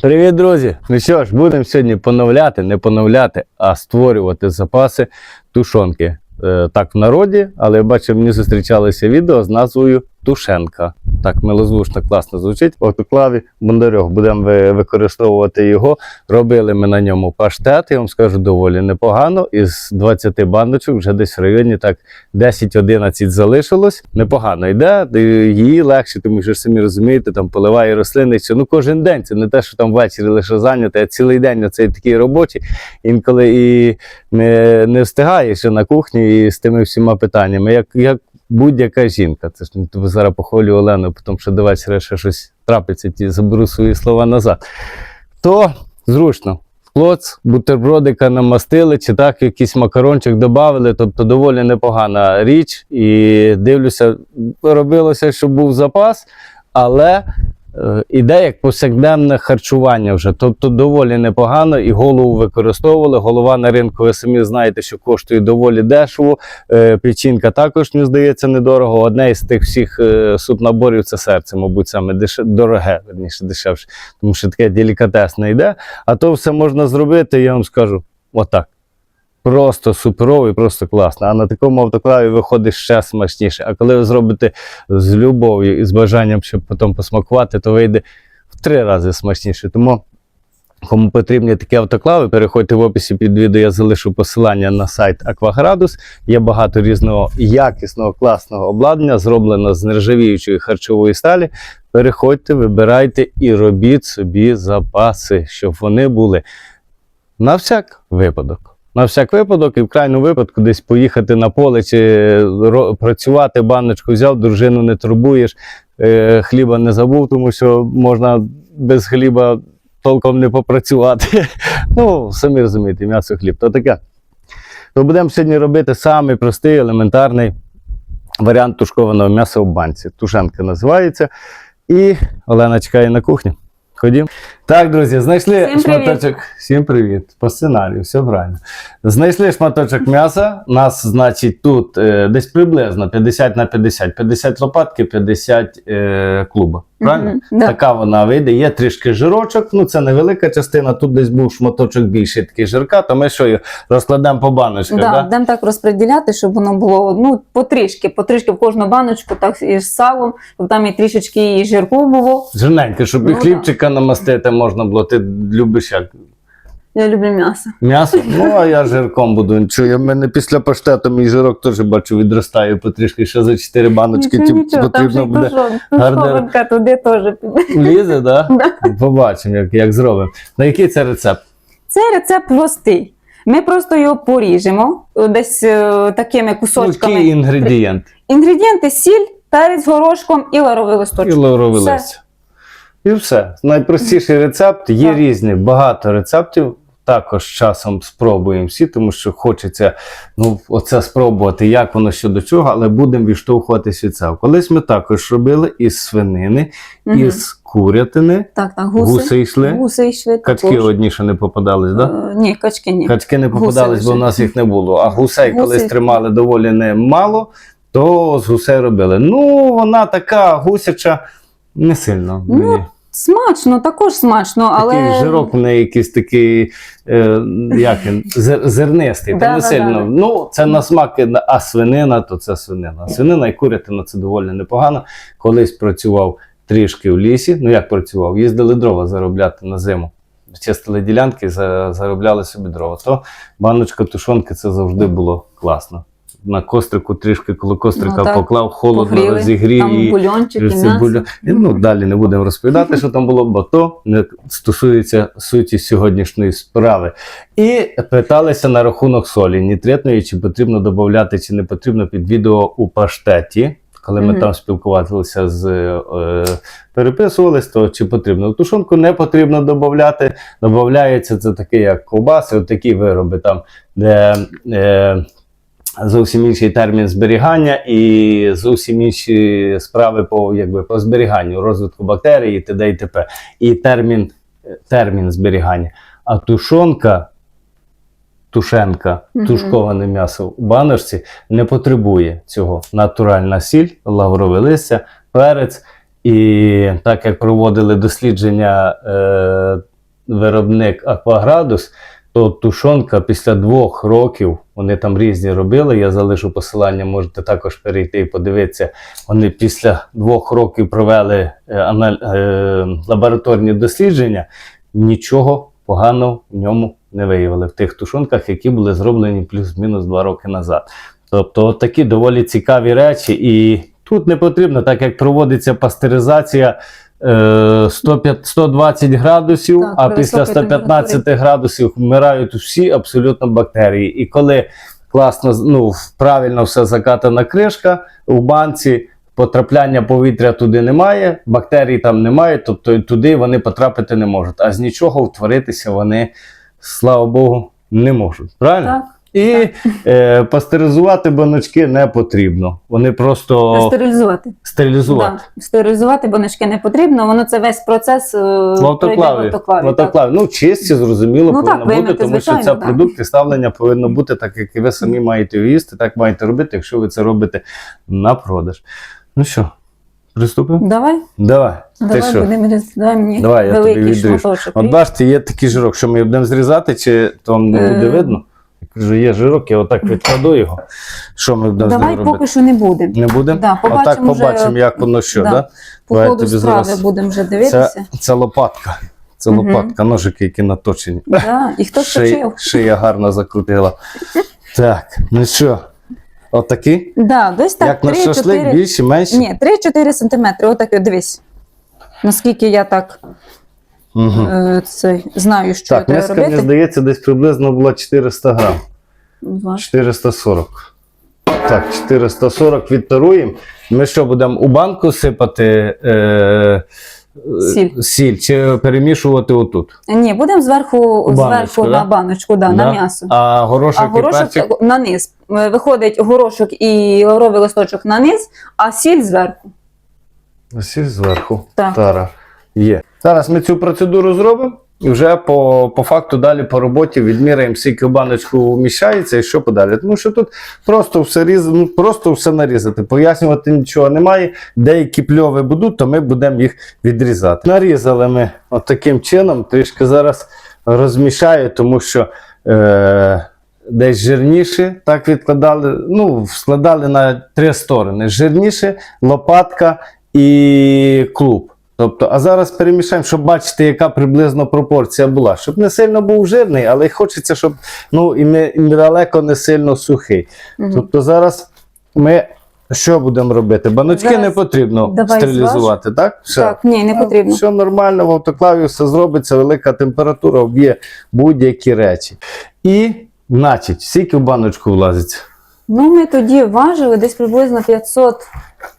Привіт, друзі! Ну що ж, будемо сьогодні поновляти, не поновляти, а створювати запаси тушонки. Е, так в народі, але я бачив, мені зустрічалися відео з назвою Тушенка. Так милозвучно, класно звучить. В автоклаві Бондарьох будемо ви- використовувати його. Робили ми на ньому паштет, я вам скажу, доволі непогано. Із 20 бандочок вже десь в районі так 10-11 залишилось. Непогано йде, її легше, тому що самі розумієте, там поливає рослини. Що, ну кожен день. Це не те, що там ввечері лише зайняти, а цілий день оцей такий робочий. Інколи і не, не встигаєш на кухні і з тими всіма питаннями. Як, як будь-яка жінка. Це ж не тобі зараз похвалю Олену, тому що до вечора щось трапиться, ті заберу свої слова назад. То зручно. Клоц, бутербродика намастили, чи так якийсь макарончик додали, тобто доволі непогана річ. І дивлюся, робилося, щоб був запас, але іде як повсякденне харчування вже. Тобто доволі непогано і голову використовували. Голова на ринку, ви самі знаєте, що коштує доволі дешево. Е, печінка також, мені здається, недорого. Одне із тих всіх е, субнаборів це серце, мабуть, саме деш... дороге, верніше дешевше, тому що таке делікатесне йде. А то все можна зробити, я вам скажу, отак. Просто суперовий, просто класно. А на такому автоклаві виходить ще смачніше. А коли ви зробите з любов'ю і з бажанням, щоб потім посмакувати, то вийде в три рази смачніше. Тому, кому потрібні такі автоклави, переходьте в описі під відео, я залишу посилання на сайт Акваградус. Є багато різного якісного, класного обладнання, зроблено з нержавіючої харчової сталі. Переходьте, вибирайте і робіть собі запаси, щоб вони були на всяк випадок. На всяк випадок, і в крайньому випадку десь поїхати на поле чи працювати, баночку взяв, дружину не турбуєш, е, хліба не забув, тому що можна без хліба толком не попрацювати. Ну, самі розумієте, м'ясо хліб, то таке. То будемо сьогодні робити самий простий, елементарний варіант тушкованого м'яса в банці. Тушенка називається. І Олена чекає на кухні. Ходім. Так, друзі, знайшли Всім привіт. шматочок. Всім привіт. По сценарію, все правильно. Знайшли шматочок м'яса. Нас, значить, тут е, десь приблизно 50 на 50. 50 лопатки, 50 е, клуба. Правильно? Мгм, да. Така вона вийде. Є трішки жирочок, ну це невелика частина. Тут десь був шматочок більший такий жирка, то ми що його розкладемо по баночках. Да, Да? Будемо так розподіляти, щоб воно було ну, потрішки, потрішки в кожну баночку, так і з салом, щоб там і трішечки і жирку було. Жирненько, щоб і Ну, хлібчика намастити можна було. Ти любиш як? Я люблю м'ясо. М'ясо? Ну, а я жирком буду. Чую, в мене після паштету мій жирок теж бачу відростає потрішки, ще за 4 баночки. Нічого, нічого, потрібно і буде. тушон- туди теж піде. Лізе, да? Побачимо, як, як зробимо. На який це рецепт? Цей рецепт простий. Ми просто його поріжемо десь е, такими Ну, кусочками. який інгредієнт? Інгредієнти сіль, перець горошком і лавровий І листочок. лаврове Все. листя. І все. Найпростіший рецепт. Є Так. різні, багато рецептів. Також часом спробуємо всі, тому що хочеться ну, оце спробувати, як воно що до чого, але будемо відштовхуватись від цього. Колись ми також робили із свинини, Мгм. із курятини. Так, так, гуси. Гуси йшли. Гуси йшли. Качки також. одні, що не попадались, так? Да? Е, Ні, качки ні. Качки не Гуси попадались, бо в нас їх не було. А гусей, Гуси- колись тримали доволі немало, то з гусей робили. Ну, вона така гусяча, не сильно. Ну. Смачно, також смачно, але Такий жирок в неї якийсь такий, е, як він, зер- зернистий, та не сильно. Ну, це на смак, а свинина, то це свинина. А Свинина і курятина це доволі непогано. Колись працював трішки в лісі. Ну як працював? Їздили дрова заробляти на зиму. Чистили ділянки, за- заробляли собі дрова. То баночка тушонки це завжди було класно. На кострику трішки, коли кострика Ну, так. поклав, холодно погріли, розігрів. там і... бульончик і м'ясо. бульон. І, Ну, далі не будемо розповідати, що там було, бо то не стосується суті сьогоднішньої справи. І питалися на рахунок солі нітритної, чи потрібно додати, чи не потрібно під відео у паштеті. Коли ми Мгм. там спілкувалися з е, переписувались, то чи потрібно. Тушонку не потрібно додати. Додається це таке, як ковбаси, такі вироби, там, де е, зовсім інший термін зберігання і зовсім інші справи по, якби, по зберіганню, розвитку бактерій і т.д. і т.п. І термін, термін зберігання. А тушонка, тушенка, Мгм. тушковане м'ясо у баночці не потребує цього. Натуральна сіль, лаврове листя, перець. І так як проводили дослідження е, виробник Акваградус, то тушонка після двох років, вони там різні робили. Я залишу посилання, можете також перейти і подивитися. Вони після двох років провели е, е, лабораторні дослідження, нічого поганого в ньому не виявили в тих тушонках, які були зроблені плюс-мінус два роки назад. Тобто, такі доволі цікаві речі, і тут не потрібно, так як проводиться пастеризація. Е, 105 120 градусів, Так, а після високій 115 градусів вмирають всі абсолютно бактерії. І коли класно ну, правильно все закатана кришка у банці, потрапляння повітря туди немає, бактерій там немає, тобто туди вони потрапити не можуть. А з нічого утворитися вони, слава Богу, не можуть. Правильно? Так. І е, пастеризувати баночки не потрібно. Вони просто Стерилізувати. стерилізувати. Да. Стерилізувати баночки не потрібно, воно це весь процес е, В автоклаві. В автоклаві. Ну, чисті, зрозуміло, Ну, повинно так, бути, тому що це так. продукт і ставлення повинно бути так, як і ви самі маєте їсти, так маєте робити, якщо ви це робите на продаж. Ну що, приступимо? Давай, Давай. Ти давай що? будемо давай мені Давай, я тобі великий відріжу. шматочок. От бачите, є такий жирок, що ми будемо зрізати, чи то не буде Е. видно? Кажу, є жирок, я отак відкладу його. Що ми будемо Давай робити? поки що не будемо. Не будемо? Да, Отак побачимо вже- як воно що, Да. да? По Давай ходу тобі справи зараз- будемо вже дивитися. це лопатка. Це Мгм. лопатка, ножики, які наточені. Да. І хто Шия, точив? шия гарно закрутила. Так, ну що, отакі? Да, десь так, як на 3-4 шашлик, більші, менші? Ні, 3-4 сантиметри. Отак, от дивись. Наскільки я так Угу. е, це, знаю, що Так, треба миска, мені здається, десь приблизно була 400 грам. Два. 440. Так, 440 відтаруємо. Ми що, будемо у банку сипати е, Сіль. сіль чи перемішувати отут? Ні, будемо зверху, Баночку, зверху да? на баночку, да, на м'ясо. А горошок, А і горошок перчик? на низ. Е, Виходить горошок і лавровий листочок на низ, а сіль зверху. Сіль зверху. Так. Тара. Є. Зараз ми цю процедуру зробимо. І вже по, по факту далі по роботі відміряємо, скільки в баночку вміщається і що подалі. Тому що тут просто все різ... ну, просто все нарізати. Пояснювати нічого немає. Деякі пльови будуть, то ми будемо їх відрізати. Нарізали ми от таким чином, трішки зараз розмішаю, тому що е... десь жирніше, так відкладали, ну, складали на три сторони: жирніше, лопатка і клуб. Тобто, а зараз перемішаємо, щоб бачити, яка приблизно пропорція була. Щоб не сильно був жирний, але й хочеться, щоб ну, і, не, і недалеко не сильно сухий. Мгм. Тобто зараз ми що будемо робити? Баночки Зараз не потрібно стерилізувати, так? Все. Так, ні, не потрібно. Все нормально, в автоклаві все зробиться, велика температура вб'є будь-які речі. І, значить, скільки в баночку влазить? Ну, ми тоді важили десь приблизно 500.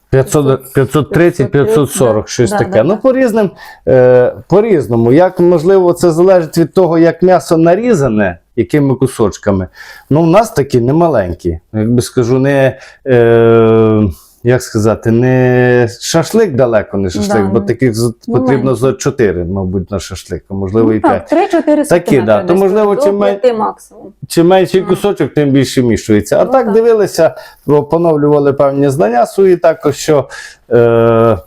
500, 530, 540, да. щось Да, таке. да, ну, по різним, е, по різному. Як можливо, це залежить від того, як м'ясо нарізане, якими кусочками. Ну, у нас такі не маленькі. Як скажу, не. Е, як сказати, не шашлик далеко, не шашлик, Да. бо таких з- Ну, потрібно менше. за 4, мабуть, на шашлик, а можливо, і Ну, 5. так, 3-4 сантиметри. да, то, можливо, чим мен- максимум. Чим менший кусочок, тим більше вмішується. А Ну, так, так. дивилися, про- поновлювали певні знання свої, також що е,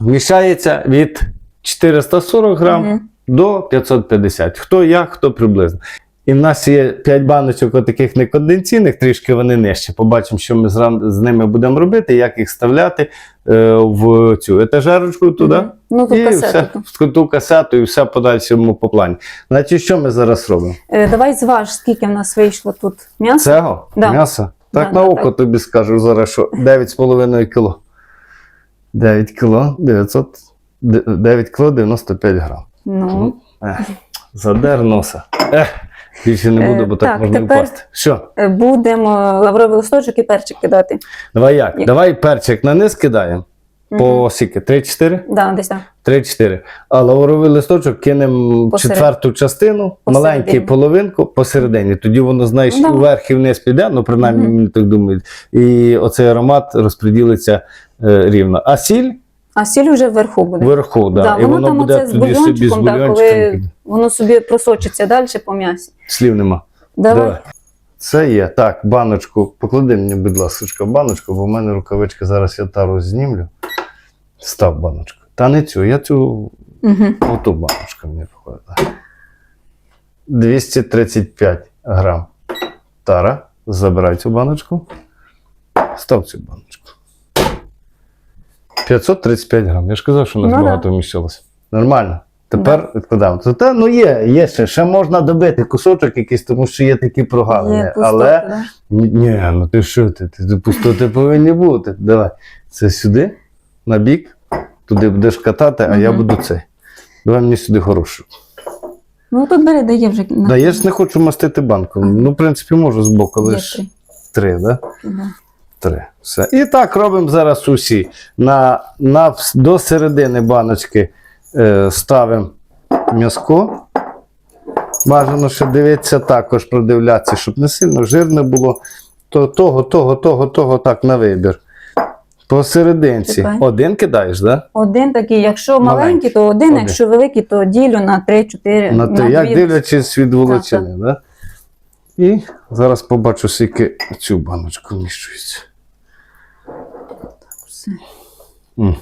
вміщається від 440 грам Мгм. до 550. Хто як, хто приблизно. І в нас є 5 баночок таких неконденційних, трішки вони нижче. Побачимо, що ми з, ними будемо робити, як їх вставляти е, в цю етажерочку туди. Ну, тут І касету. все, ту касету, і все подальшому по плані. Значить, що ми зараз робимо? Е, Давай зваж, скільки в нас вийшло тут м'яса. Цього? Да. М'яса? Так Да, на око так. тобі скажу зараз, що 9,5 кіло. 9 кіло 900, де- 9 кіло 95 грам. Ну, Ех, задер носа. Ех, більше не буду, Е, бо так, так, можна тепер- впасти. Що? е, будемо лавровий листочок і перчик кидати. Давай як? Як? Давай перчик на низ кидаємо. По Мгм. скільки? 3-4? Да, десь так. 3-4. А лавровий листочок кинемо Посеред- четверту частину, Посередині. маленький половинку посередині. Тоді воно, знаєш, Да. і вверх і вниз піде, ну принаймні Мгм. мені так думають. І оцей аромат розподілиться е, рівно. А сіль А сіль вже вверху буде. вверху, да. Да, і воно воно там буде оце з тоді собі з бульйончиком, да, бульйончиком. коли воно собі просочиться далі по м'ясі. Слів нема. Давай. Це є. Так, баночку. Поклади мені, будь ласка, баночку, бо в мене рукавички зараз я тару знімлю. Став баночку. Та не цю, я цю Угу. оту баночку мені виходить. 235 грам. Тара, забирай цю баночку. Став цю баночку. 535 грам. Я ж казав, що у нас Ну да. багато вміщалося. Нормально. Тепер відкладаємо. То те, ну є, є ще. Ще можна добити кусочок якийсь, тому що є такі прогалини. Є пустоти, але да? ні, ні, ну ти що ти? Ти, ти пустоти повинні бути. Давай. Це сюди, на бік, туди будеш катати, а я Мгм. буду цей. Давай мені сюди хорошу. Ну тут бери, дає вже. на- Да, я ж не хочу мастити банку. Ну, в принципі, можу збоку, але Є ж три. три, да? Да. Три. Все. І так робимо зараз усі. На, на, до середини баночки е, ставимо м'язко. Бажано ще дивитися також, продивлятися, щоб не сильно жирне було. То, того, того, того, того, так, на вибір. Посерединці. Чекай. Один кидаєш, так? Да? Один такий, якщо Маленький. маленький, то один, Один. якщо великий, то ділю на 3-4. На те, як дивлячись від волочини, да? І зараз побачу, скільки цю баночку вміщується. Все. М.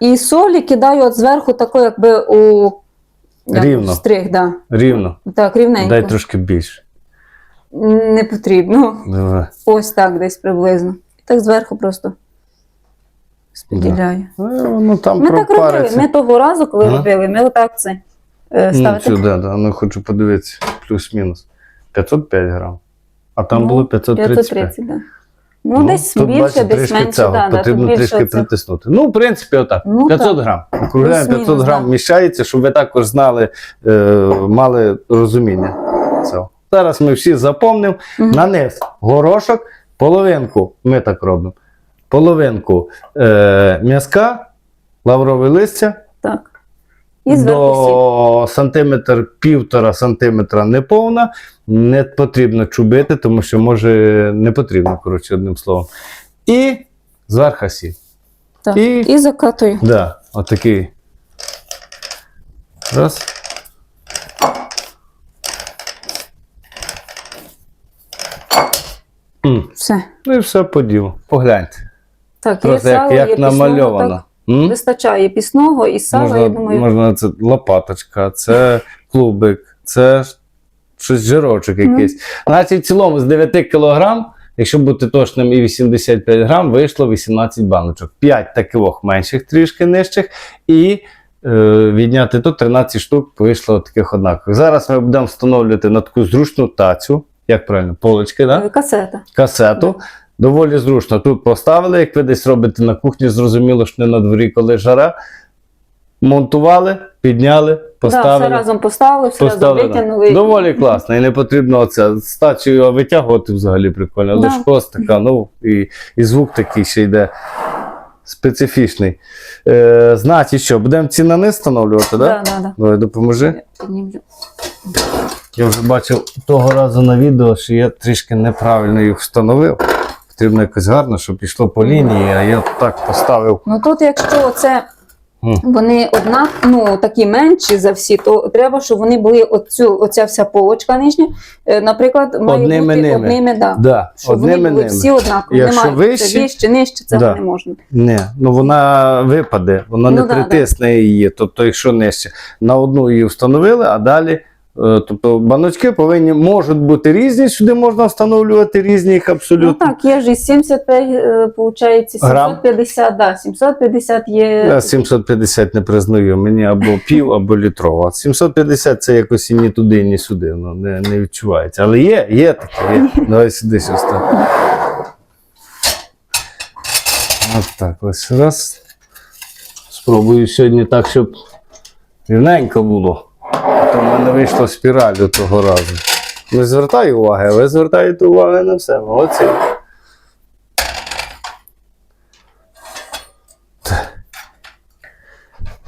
І солі кидаю от зверху, тако, якби у як Рівно. стрих, да. Рівно. Так, рівненько. Дай трошки більше. Не потрібно. Давай. Ось так десь приблизно. І так зверху просто споділяю. Е, Воно там Ми так робили. Ми того разу, коли Ага. робили, ми отак це е, Ну, сюди, да, ну хочу подивитися. Плюс-мінус. 505 грам. А там Ну, було 535. 530, да. Ну, десь тут, більше, бачите, десь трішки менше. цього. Да, да, Потрібно тут більше трішки оце. притиснути. Ну, в принципі, отак. Ну, 500 так. грам. Округляємо 500 Плюс-мінус, грам да. вміщається, щоб ви також знали, е, мали розуміння цього. Зараз ми всі запомнимо. Мгм. На низ горошок, половинку, ми так робимо. Половинку е, м'язка, лаврове листя, Так. І до сантиметр, півтора сантиметра неповна. Не потрібно чубити, тому що може не потрібно, коротше, одним словом. І зверху сіль. Так. І- І закатую. Да, отакий. Раз. Все. Ну і все по ділу. Погляньте. Так, Просто як, як намальовано. так. М? Вистачає пісного і сала, можна, я думаю. можна це лопаточка, це клубик, це щось жирочок Ну. якийсь. Значить, в цілому з 9 кг, якщо бути точним, і 85 грам, вийшло 18 баночок. 5 таких менших, трішки нижчих, і е, відняти тут 13 штук вийшло таких однакових. Зараз ми будемо встановлювати на таку зручну тацю, як правильно, полочки, да? Е, Касета. касету. Доволі зручно. Тут поставили, як ви десь робите на кухні, зрозуміло, що не на дворі, коли жара. Монтували, підняли, Да, поставили. все разом поставили, все поставили. разом витягнули. Доволі класно. І не потрібно оце стачею витягувати взагалі прикольно. Да. Лужко така, ну і, і звук такий ще йде специфічний. Е, значить, що, будемо ці на низ встановлювати, так? Да? Да, да, да. Давай допоможи. Я. Я вже бачив того разу на відео, що я трішки неправильно їх встановив. Потрібно якось гарно, щоб пішло по лінії, а я так поставив. Ну тут, якщо це вони однак, ну такі менші за всі, то треба, щоб вони були оцю, оця вся полочка нижня, е, наприклад, має Одними бути ними. одними, да. Да, Щоб одними вони були ними. всі однакові. Якщо Немає вище- це вище, нижче, цього Да. не можна. Ні, ну вона випаде, вона не Ну да, притисне її. Тобто, якщо нижче, на одну її встановили, а далі. Е, Тобто баночки повинні можуть бути різні, сюди можна встановлювати різні їх Ну абсолютно. так, є ж і 75, е, получається, Грам? 750, да, 750 є. Я 750 не признаю, мені або пів, або літрова. 750 це якось і ні туди, ні сюди. Ну, не, не відчувається. Але є, є таке, є. Давай сюди так. От так, ось раз. Спробую сьогодні так, щоб рівненько було. То в мене вийшло спіралю того разу. Не звертаю уваги, ви звертаєте увагу на все. Молодці.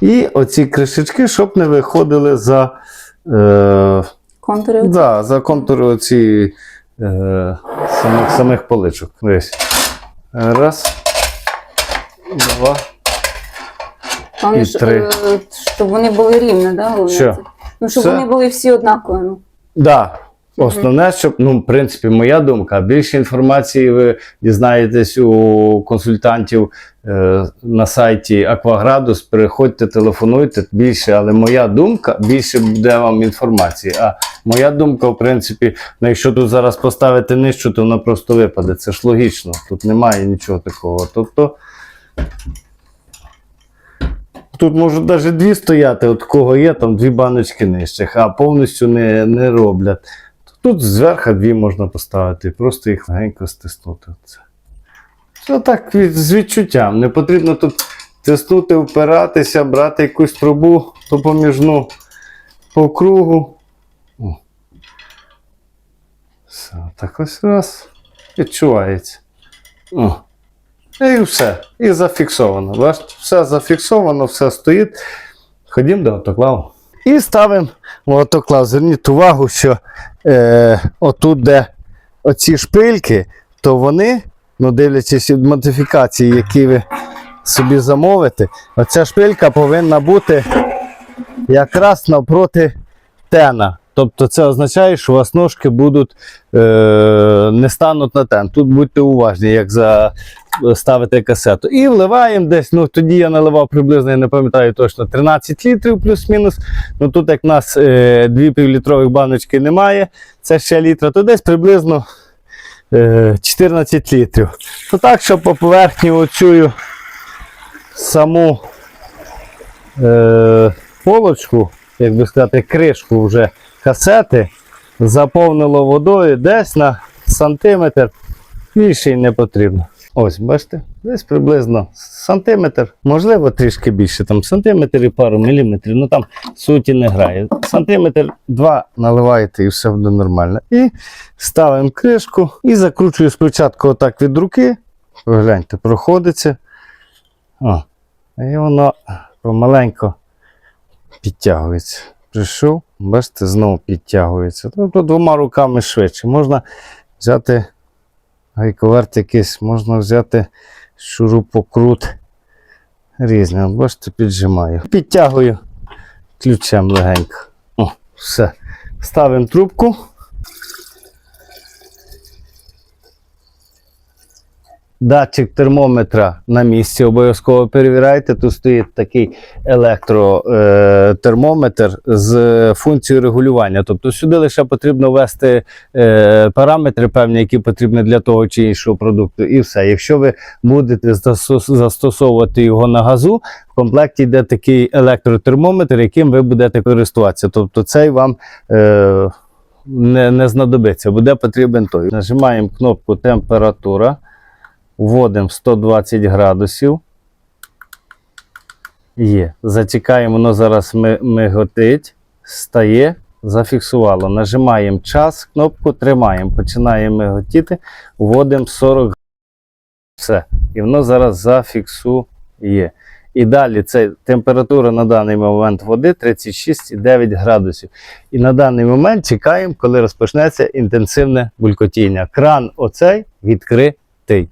І оці кришечки, щоб не виходили за, е, Контури. да, за контури оці, е, самих, самих поличок. Десь. Раз. Два. Там і три. е, щоб вони були рівні, да, головне Що? Ну, щоб Все? вони були всі однакові. Ну. Да. Основне, щоб, ну, в принципі, моя думка, більше інформації ви дізнаєтесь у консультантів е, на сайті Акваградус. Переходьте, телефонуйте більше, але моя думка більше буде вам інформації. А моя думка, в принципі, ну, якщо тут зараз поставити нижчу, то вона просто випаде. Це ж логічно. Тут немає нічого такого. Тобто. Тут можуть навіть дві стояти, от кого є, там дві баночки нижчих, а повністю не, не роблять. Тут зверху дві можна поставити, просто їх легенько стиснути. Це, так з відчуттям. Не потрібно тут тиснути, впиратися, брати якусь трубу допоміжну по кругу. О. Все, так ось раз. Відчувається. О. І все. І зафіксовано. Бачите, все зафіксовано, все стоїть. Ходімо до автоклаву. І ставимо в автоклав. Зверніть увагу, що е, отут, де оці шпильки, то вони, ну дивлячись від модифікації, які ви собі замовите, оця шпилька повинна бути якраз навпроти тена. Тобто це означає, що у вас ножки будуть е, не стануть на тен. Тут будьте уважні, як за, ставити касету. І вливаємо десь. Ну тоді я наливав приблизно, я не пам'ятаю точно 13 літрів плюс-мінус. Ну тут як в нас е, дві півлітрових баночки немає, це ще літра, то десь приблизно е, 14 літрів. То так, щоб по поверхні оцю саму е, полочку, як би сказати, кришку вже касети заповнило водою десь на сантиметр. Більше й не потрібно. Ось, бачите, десь приблизно сантиметр, можливо, трішки більше, там сантиметр і пару міліметрів, ну там суті не грає. Сантиметр два наливаєте і все буде нормально. І ставимо кришку і закручую спочатку отак від руки. Гляньте, проходиться. О, і воно помаленько підтягується. Прийшов, бачите, знову підтягується. Тобто двома руками швидше. Можна взяти гайковерт якийсь, можна взяти шурупокрут різний. Бачите, піджимаю. Підтягую ключем легенько. О, все. Ставимо трубку. Датчик термометра на місці обов'язково перевіряйте. Тут стоїть такий електротермометр з функцією регулювання. Тобто сюди лише потрібно ввести е, параметри певні, які потрібні для того чи іншого продукту, і все. Якщо ви будете застосовувати його на газу, в комплекті йде такий електротермометр, яким ви будете користуватися. Тобто цей вам е, не, не знадобиться, буде потрібен той. Нажимаємо кнопку температура. Вводимо 120 градусів. Є. Затікаємо, воно зараз миготить, стає, зафіксувало. Нажимаємо час, кнопку тримаємо, починає миготіти, вводимо 40 Все. І воно зараз зафіксує. І далі це температура на даний момент води 36,9 градусів. І на даний момент чекаємо, коли розпочнеться інтенсивне булькотіння. Кран оцей відкритий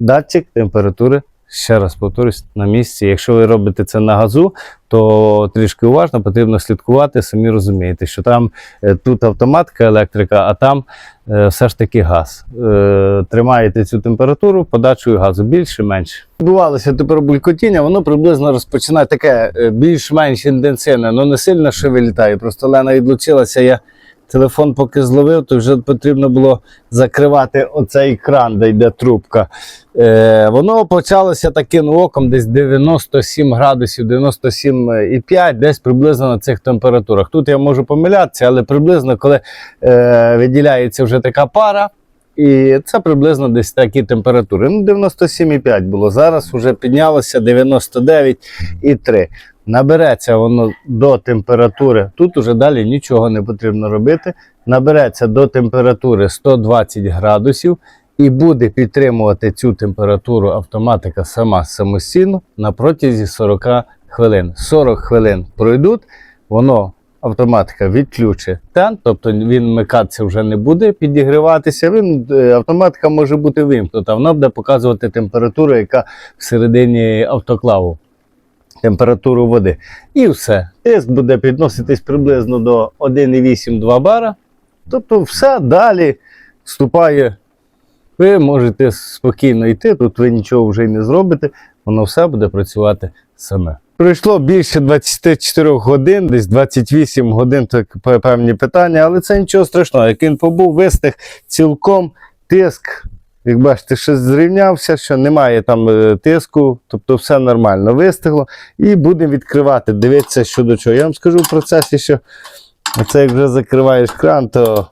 датчик температури, ще раз повторюсь, на місці. Якщо ви робите це на газу, то трішки уважно потрібно слідкувати, самі розумієте, що там е, тут автоматика, електрика, а там е, все ж таки газ. Е, тримаєте цю температуру, подачою газу більше, менше. Відбувалося тепер булькотіння, воно приблизно розпочинає таке е, більш-менш інтенсивне, але не сильно що вилітає. Просто Лена відлучилася, я телефон поки зловив, то вже потрібно було закривати оцей кран, де йде трубка. Е, воно почалося таким оком десь 97 градусів, 97,5, десь приблизно на цих температурах. Тут я можу помилятися, але приблизно, коли е, виділяється вже така пара, і це приблизно десь такі температури. Ну, 97,5 було. Зараз вже піднялося 99,3. Набереться воно до температури. Тут уже далі нічого не потрібно робити. Набереться до температури 120 градусів і буде підтримувати цю температуру автоматика сама самостійно на протязі 40 хвилин. 40 хвилин пройдуть, воно автоматика відключить тен, тобто він вмикатися вже не буде підігріватися. Він е, автоматика може бути вимкнута. Вона буде показувати температуру, яка всередині автоклаву. Температуру води. І все. Тиск буде підноситись приблизно до 1,8-2 бара. Тобто все далі вступає. Ви можете спокійно йти, тут ви нічого вже й не зробите, воно все буде працювати саме. Пройшло більше 24 годин, десь 28 годин, так певні питання, але це нічого страшного. Як він побув, вистиг цілком тиск. Як бачите, ще зрівнявся, що немає там е, тиску, тобто все нормально вистигло. І будемо відкривати, дивитися, що до чого. Я вам скажу в процесі, що це як вже закриваєш кран, то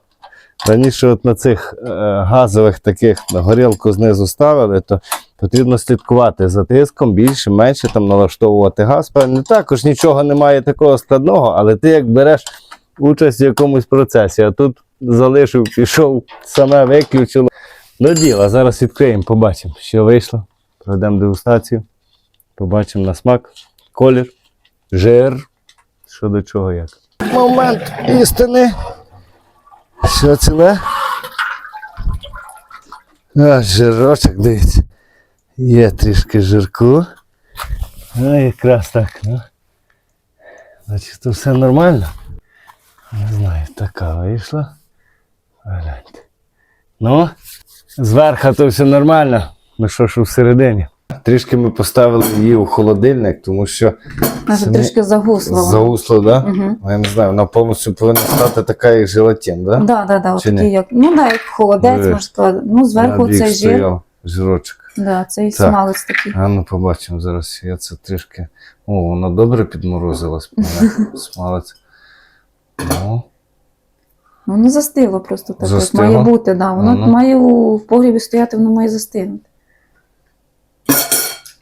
раніше от на цих е, газових таких на горілку знизу ставили, то потрібно слідкувати за тиском, більше, менше там налаштовувати газ. Певне, також нічого немає такого складного, але ти як береш участь в якомусь процесі, а тут залишив, пішов, саме виключило. До діла, зараз відкриємо, побачимо, що вийшло. Проведемо дегустацію, побачимо на смак, колір, жир, що до чого як. Момент істини. Що ціле? А, жирочок, дивіться. Є трішки жирку. А, якраз так. Ну. Значить, то все нормально. Не знаю, така вийшла. Гляньте. Ну, зверху то все нормально. Ну що ж всередині? Трішки ми поставили її у холодильник, тому що Вона Самі- трішки загусла. вона. заусло, да? Ну, Я не знаю, вона повністю повинна стати така, як желатин, да? Да, да, да, Чи от ні? як, ну да, як холодець, можна сказати. Ну, зверху цей жир, жирочок. да, цей Так. смалець такий. А ну побачимо зараз. Я це трішки. О, воно добре підморозилось. Смалець. Ну, Воно застигло просто так, як має бути. Да. Воно Ага. має у, в погрібі стояти, воно має застигнути.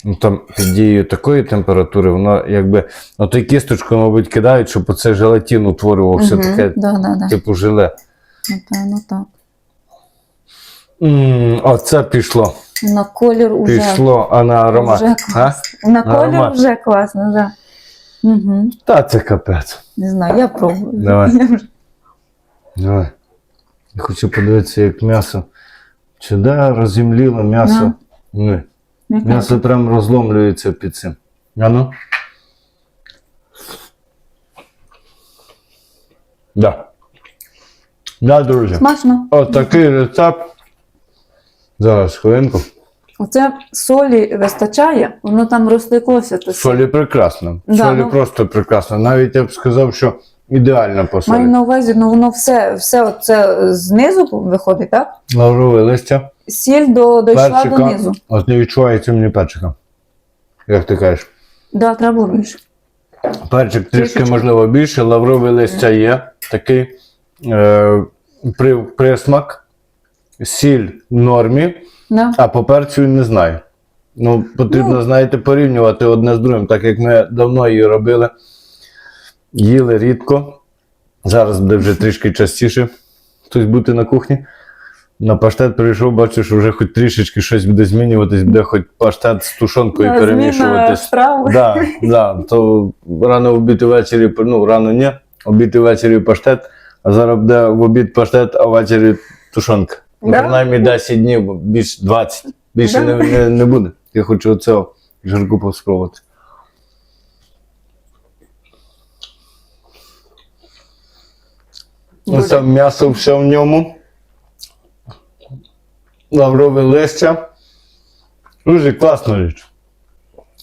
ну там під дією такої температури, воно якби. Ну той кісточку, мабуть, кидають, щоб оце желатин утворювався Мгм. таке, Да, да, да. типу желе. Напевно, так. М, Оце пішло. На колір уже. Пішло, а на аромат. Вже А? класно. На колір Аромат. вже класно, да. Угу. Та це капець. Не знаю, я пробую. Давай. Я вже- Давай. Я хочу подивитися, як м'ясо. Чи да, розімліло м'ясо? Ні. М'ясо прям розломлюється під цим. А ну? Да. Да, друзі. Смачно. Такий рецепт. Зараз хвилинку. Оце солі вистачає, воно там розтеклося. Солі прекрасно. Да, Солі ну- просто прекрасно. Навіть я б сказав, що ідеально по солі. Маю на увазі, ну воно все, все оце знизу виходить, так? Лаврове листя. Сіль до, дійшла Перчика. донизу. От не відчувається мені перчика. Як ти кажеш? Да, треба було більше. Перчик трішки, можливо, більше, лаврове листя є. Такий е, при, присмак, сіль в нормі, Да? а по перцю не знаю. Ну, потрібно, Ну. знаєте, порівнювати одне з другим, так як ми давно її робили. Їли рідко. Зараз буде вже трішки частіше хтось бути на кухні. На паштет прийшов, бачу, що вже хоч трішечки щось буде змінюватись, буде хоч паштет з тушонкою Да, перемішуватись. Да, да, то рано в обід ввечері, ну рано ні, обід і ввечері паштет, а зараз буде в обід паштет, а ввечері тушонка. Ну, Да? Принаймні 10 днів, бо більш 20. Більше Да? не, не, не буде. Я хочу оцього жирку поспробувати. Оце м'ясо все в ньому. Лаврове листя. Дуже класна річ.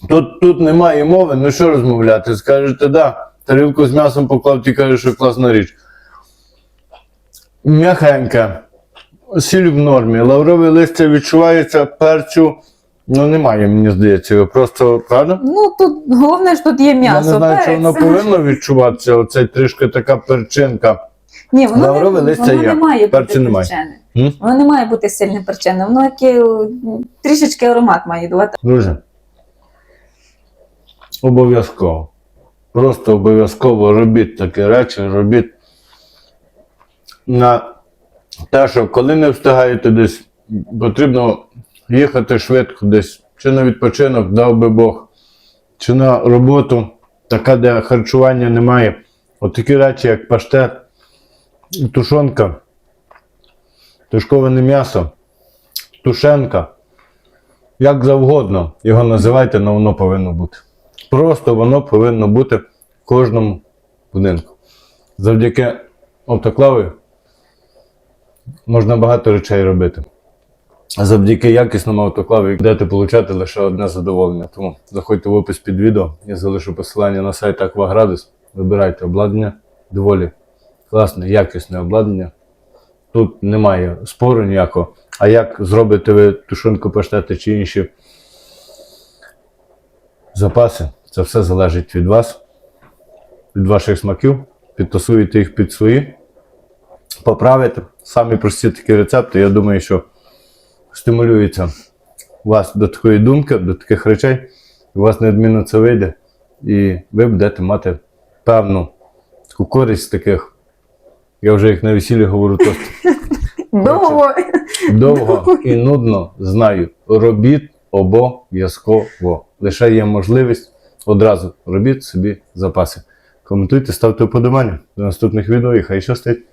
Тут, тут немає мови, ну що розмовляти? Скажете, да, тарілку з м'ясом поклав, ти кажеш, що класна річ. М'яхенька, сіль в нормі, лаврове листя відчувається, перцю, ну немає, мені здається, його просто, правда? Ну тут головне ж тут є м'ясо. Я не знаю, перець. воно повинно відчуватися, оце трішки така перчинка. Ні, воно, Лаврове не, листя воно є, не має перцю бути немає. перчене. М? Воно не має бути сильне перчене, воно яке трішечки аромат має давати. Друзі, обов'язково. Просто обов'язково робіть такі речі, робіть на те, що коли не встигаєте десь, потрібно їхати швидко десь, чи на відпочинок, дав би Бог, чи на роботу, така, де харчування немає. От такі речі, як паштет, тушонка, тушковане м'ясо, тушенка. Як завгодно його називайте, але воно повинно бути. Просто воно повинно бути в кожному будинку. Завдяки автоклаві можна багато речей робити. А завдяки якісному автоклаві будете отримати лише одне задоволення. Тому заходьте в опис під відео, я залишу посилання на сайт Акваградус. Вибирайте обладнання, доволі класне, якісне обладнання. Тут немає спору ніякого. А як зробите ви тушонку паштети чи інші запаси, це все залежить від вас, від ваших смаків. Підтасуєте їх під свої, поправите. Самі прості такі рецепти, я думаю, що стимулюється вас до такої думки, до таких речей, у вас неодмінно це вийде, і ви будете мати певну таку користь таких. Я вже як на весіллі говорю тост. Довго. Довго і нудно знаю. Робіт обов'язково. Лише є можливість одразу робіть собі запаси. Коментуйте, ставте вподобання. До наступних відео і хай щастить.